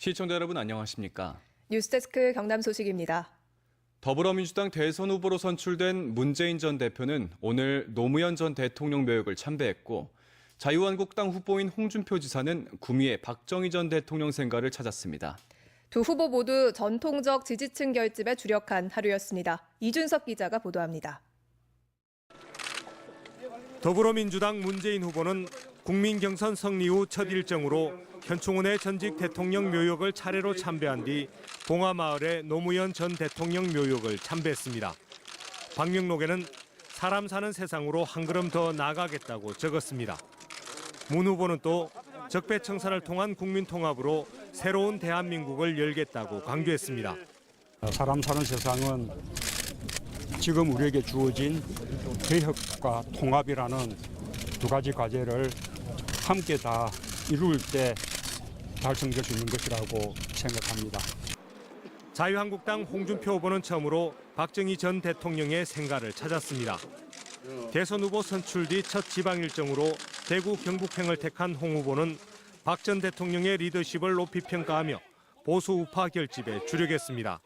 시청자 여러분 안녕하십니까? 뉴스데스크 경남 소식입니다. 더불어민주당 대선 후보로 선출된 문재인 전 대표는 오늘 노무현 전 대통령 묘역을 참배했고 자유한국당 후보인 홍준표 지사는 구미의 박정희 전 대통령 생가를 찾았습니다. 두 후보 모두 전통적 지지층 결집에 주력한 하루였습니다. 이준석 기자가 보도합니다. 더불어민주당 문재인 후보는 국민 경선 승리 후 첫 일정으로 현충원의 전직 대통령 묘역을 차례로 참배한 뒤 봉화마을의 노무현 전 대통령 묘역을 참배했습니다. 방명록에는 사람 사는 세상으로 한 걸음 더 나아가겠다고 적었습니다. 문 후보는 또 적폐청산을 통한 국민 통합으로 새로운 대한민국을 열겠다고 강조했습니다. 사람 사는 세상은 지금 우리에게 주어진 개혁과 통합이라는 두 가지 과제를 함께 다 이룰 때 달성될 수 있는 것이라고 생각합니다. 자유한국당 홍준표 후보는 처음으로 박정희 전 대통령의 생가를 찾았습니다. 대선 후보 선출 뒤 첫 지방 일정으로 대구 경북행을 택한 홍 후보는 박 전 대통령의 리더십을 높이 평가하며 보수 우파 결집에 주력했습니다.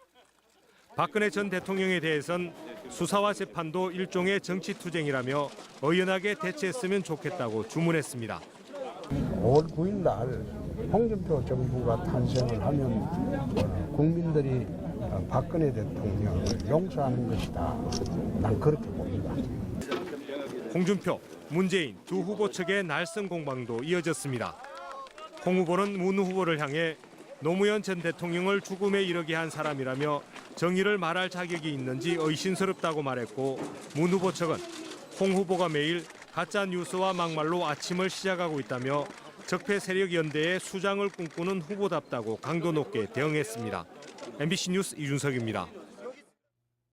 박근혜 전 대통령에 대해선 수사와 재판도 일종의 정치 투쟁이라며 의연하게 대처했으면 좋겠다고 주문했습니다. 5월 9일 날 홍준표 정부가 탄생을 하면 어, 국민들이 어, 박근혜 대통령을 용서하는 것이다. 난 그렇게 봅니다. 홍준표, 문재인 두 후보 측의 날선 공방도 이어졌습니다. 홍 후보는 문 후보를 향해 노무현 전 대통령을 죽음에 이르게 한 사람이라며 정의를 말할 자격이 있는지 의심스럽다고 말했고 문 후보 측은 홍 후보가 매일 가짜 뉴스와 막말로 아침을 시작하고 있다며 적폐 세력 연대에 수장을 꿈꾸는 후보답다고 강도 높게 대응했습니다. MBC 뉴스 이준석입니다.